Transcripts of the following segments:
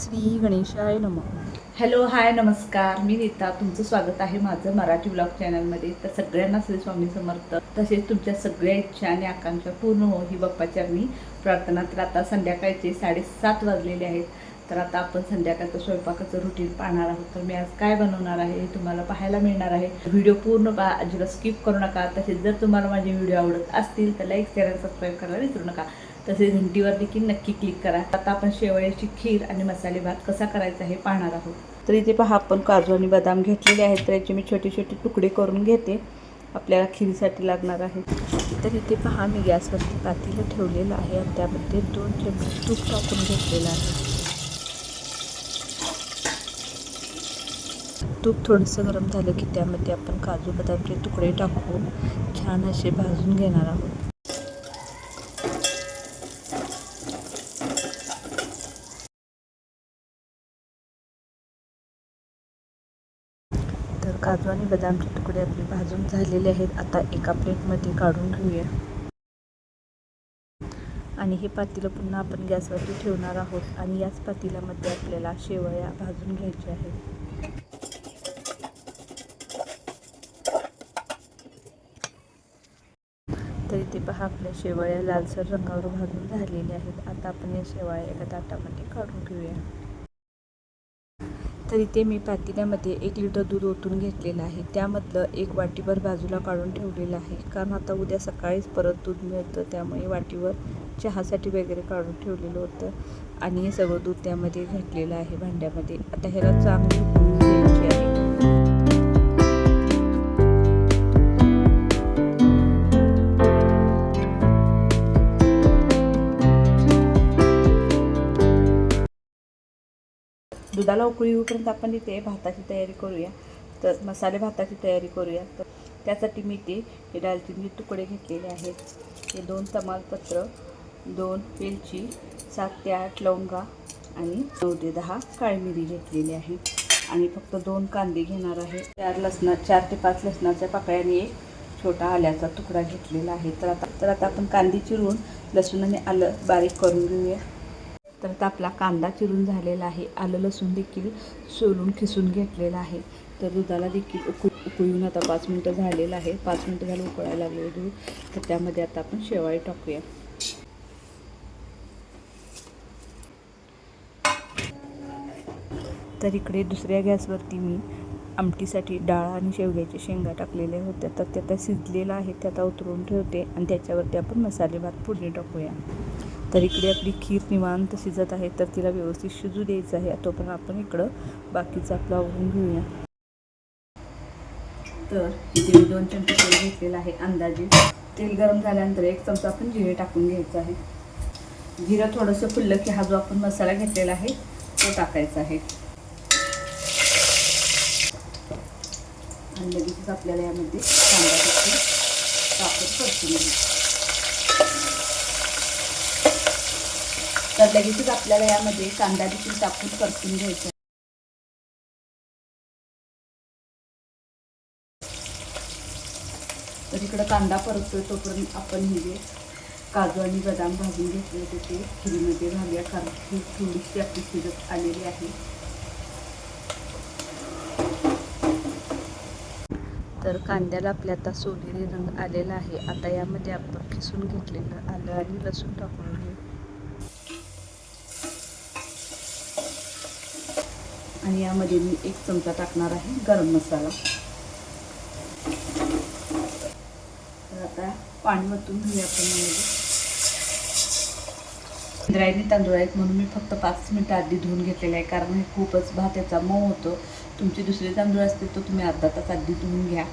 श्री गणेशाय नम. Hello hi नमस्कार. मी नीता तुमचं स्वागत आहे माझं मराठी ब्लॉग चॅनलमध्ये तर सगळ्यांना श्री स्वामी समर्थ. तसेच तुमच्या सगळ्या इच्छा आणि आकांक्षा पूर्ण हो ही बाप्पाच्या मी प्रार्थना. तर आता संध्याकाळचे साडेसात वाजलेले आहेत. तर आता आपण संध्याकाळचं स्वयंपाकाचं रुटीन पाहणार आहोत. तर मी आज काय बनवणार आहे हे तुम्हाला पाहायला मिळणार आहे. व्हिडिओ पूर्ण पहा अजिबात स्किप करू नका. तसेच जर तुम्हाला माझे व्हिडिओ आवडत असतील तर लाईक शेअर आणि सबस्क्राईब करायला विसरू नका. तसेच घंटीवर देखील नक्की क्लिक करा. आता आपण शेवयाची खीर आणि मसाले भात कसा करायचा हे पाहणार आहोत. तर इथे पहा आपण काजू आणि बदाम घेतलेले आहेत. तर याचे मी छोटे छोटे तुकडे करून घेते. आपल्याला खीरीसाठी लागणार आहे. तर इथे पहा मी गॅसवरती पातेलं ठेवलेलं आहे आणि त्यामध्ये दोन चमचे तूप टाकून घेतलेलं आहे. तूप थोडंसं गरम झालं की त्यामध्ये आपण काजू बदामचे तुकडे टाकून छान असे भाजून घेणार आहोत. तर काजू आणि बदामचे तुकडे आपले भाजून झालेले आहेत. आता एका प्लेटमध्ये काढून घेऊया. आणि हे पातेलं पुन्हा आपण गॅसवरती ठेवणार आहोत आणि याच पातेल्यामध्ये आपल्याला शेवया भाजून घ्यायच्या आहेत तर इथे पहा आपल्या शेवाळ्या लालसर रंगावर भाजून झालेल्या आहेत. आता आपण या शेवाळ्या एका ताटामध्ये काढून घेऊया. तर इथे मी पातेल्यामध्ये एक लिटर दूध ओतून घेतलेलं आहे. त्यामधलं एक वाटीभर बाजूला काढून ठेवलेलं आहे. कारण आता उद्या सकाळीच परत दूध मिळतं त्यामुळे वाटीवर चहासाठी वगैरे काढून ठेवलेलं होतं. आणि हे सगळं दूध त्यामध्ये घातलेलं आहे भांड्यामध्ये. आता ह्याला चांगली दुधाला उकळी येऊपर्यंत आपण इथे भाताची तयारी करूया. तर मसाले भाताची तयारी करूया. तर त्यासाठी मी ते हे दालचिनीचे तुकडे घेतलेले आहेत. हे दोन तमालपत्र दोन वेलची सात ते आठ लवंगा आणि नऊ ते दहा काळी मिरी घेतलेली आहे. आणि फक्त दोन कांदे घेणार आहे. चार लसणा चार ते पाच लसणाच्या पाकळ्याने एक छोटा आल्याचा तुकडा घेतलेला आहे. तर आता तर आता आपण कांदे चिरून लसूण आणि आलं बारीक करून घेऊया. तर आता आपला कांदा चिरून झालेला आहे. आलं लसूण देखील सोलून खिसून घेतलेला आहे. तर दुधाला देखील उकळू उकळून आता पाच मिनटं झालेलं आहे. पाच मिनटं झालं उकळायला लागले दूध. तर त्यामध्ये आता आपण शेवाळी टाकूया. तर इकडे दुसऱ्या गॅसवरती मी आमटीसाठी डाळ आणि शेवग्याच्या शेंगा टाकलेल्या होत्या तर त्या आता शिजलेलं आहे ते आता उतरून ठेवते आणि त्याच्यावरती आपण मसाले भात फोडणी टाकूया. तर इकडे आपली खीर निवांत शिजत आहे तर तिला व्यवस्थित शिजू द्यायचं आहे. तोपर्यंत आपण इकडं बाकीचं आपलं आवरून घेऊया. तर इथे मी दोन चमचे तेल घेतलेलं आहे अंदाजे. तेल गरम झाल्यानंतर एक चमचा आपण जिरे टाकून घ्यायचं आहे. जिरं थोडंसं फुललं की हा जो आपण मसाला घेतलेला आहे तो टाकायचा आहे. आणि लगेचच आपल्याला यामध्ये कांदा देखील टाकून परतून तर लगेचच आपल्याला यामध्ये कांदा देखील टाकून परतून घ्यायचा तर इकडं कांदा परततोय तोपर्यंत आपण हे काजू आणि बदाम भाजून घेतले होते ते खिरीमध्ये घालूया कारण ही थोडीशी आपली शिजत आलेली आहे. तर कांद्याला आपल्या आता सोनेरी रंग आलेला आहे. आता यामध्ये आपण खिसून घेतलेलं आलं आणि लसूण टाकून घेऊ. आणि यामध्ये मी एक चमचा टाकणार आहे गरम मसाला. तर आता पाणी वतून घेऊया आपण इंद्रायणी तांदूळ आहेत म्हणून मी फक्त पाच मिनटं आधी धुवून घेतलेलं आहे कारण हे खूपच भात याचा मऊ होतो. तुमचे दुसरे तांदूळ असतील तर तुम्ही अर्धा तास आधी धुवून घ्या.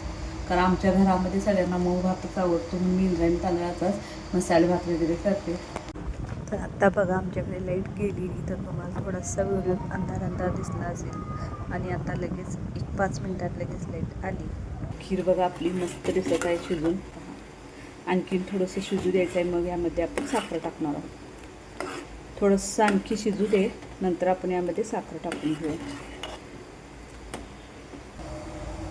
कारण आमच्या घरामध्ये सगळ्यांना मऊ भातच आवडतो म्हणून मी इंद्रायणी तांदळाचाच मसाले भात वगैरे करते. तर आत्ता बघा आमच्याकडे लाइट गेलेली. तर तुम्हाला थोडासा वेळ अंधार अंधार दिसला असेल. आणि आता लगेच एक पाच मिनटात लगेच लाइट आली. खीर बघा आपली मस्त दिसत आहे शिजून. आणखीन थोडंसं शिजू द्यायचं आहे मग यामध्ये आपण साखर टाकणार आहोत. थोडंसं आणखी शिजू दे. नंतर आपण यामध्ये साखर टाकून घेऊ.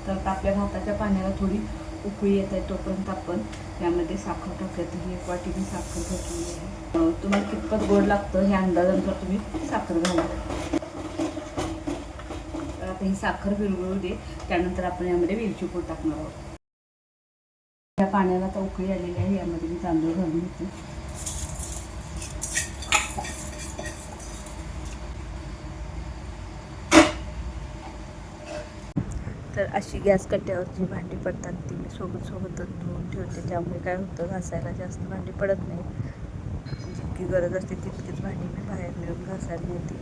तर आपल्या भाताच्या पाण्याला थोडी उकळी येत आहे तोपर्यंत आपण त्यामध्ये साखर टाकत ही एक वाटी मी साखर घेतली आहे. तुम्हाला कितपत गोड लागतं हे अंदाजानुसार तुम्ही साखर घाला. आता ही साखर विरगळू दे त्यानंतर आपण यामध्ये वेलची पूड टाकणार आहोत. या पाण्याला आता उकळी आलेली आहे यामध्ये मी तांदूळ घालून घेतो. तर अशी गॅस कट्ट्यावर जी भांडी पडतात ती मी सोबत सोबतच धुवून ठेवते. त्यामुळे काय होतं घासायला जास्त भांडी पडत नाही. जितकी गरज असते तितकीच भांडी मी बाहेर नेऊन घासायला नेते.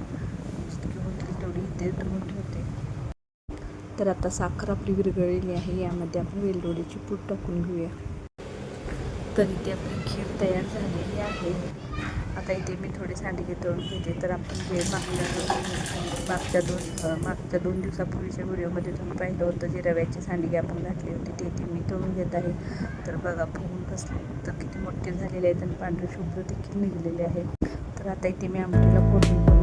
जितकी होतील तेवढी इथे धुवून ठेवते. तर आता साखर आपली विरघळलेली आहे यामध्ये आपण वेलदोडीची पूड टाकून घेऊया. तर इथे आपली खीर तयार झालेली आहे. आता इथे मी थोडे सांडगे तळून घेते. तर आपण जे मागच्या दोन मागच्या दोन मागच्या दोन दिवसापूर्वीच्या व्हिडिओमध्ये तुम्ही पाहिलं होतं जे रव्याचे सांडगे आपण घातले होते ते इथे मी तळून घेत आहे. तर बघा फुगून बसले. तर किती मोठे झालेले आहेत आणि पांढरे शुभ्र देखील निघलेले आहेत. तर आता इथे मी आमटीला फोडणी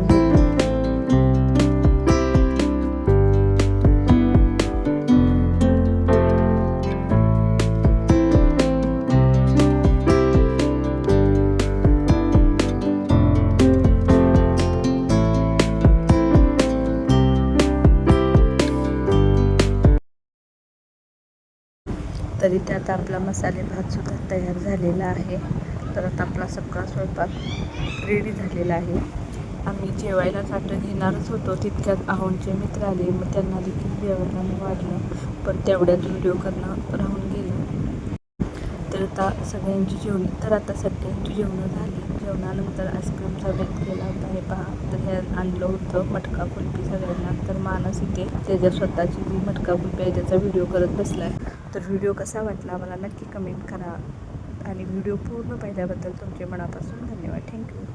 तरी त्यात आपला मसाले भात सुद्धा तयार झालेला आहे. तर आता आपला सगळा स्वयंपाक रेडी झालेला आहे. आम्ही जेवायला ताटं घेणारच होतो. तितक्यात आहोंचे मित्र आले. मग त्यांना देखील जेवायला मी वाढलं. पण तेवढ्यात व्हिडिओ करणं राहून गेलं. तर आता सगळ्यांची जेवण तर आता सगळ्यांची जेवणं झाली. जेवणानंतर आईस्क्रीमचा बेत केला होता. हे पहा तर हे आणलं होतं मटका कुल्फी सगळ्यांना. तर मानस इथे त्याच्या स्वतःची जी मटका कुल्फी आहे त्याचा व्हिडिओ करत बसला आहे तर व्हिडिओ कसा वाटला मला नक्की कमेंट करा. आणि व्हिडिओ पूर्ण पाहिल्याबद्दल तुमचे मनापासून धन्यवाद. थँक्यू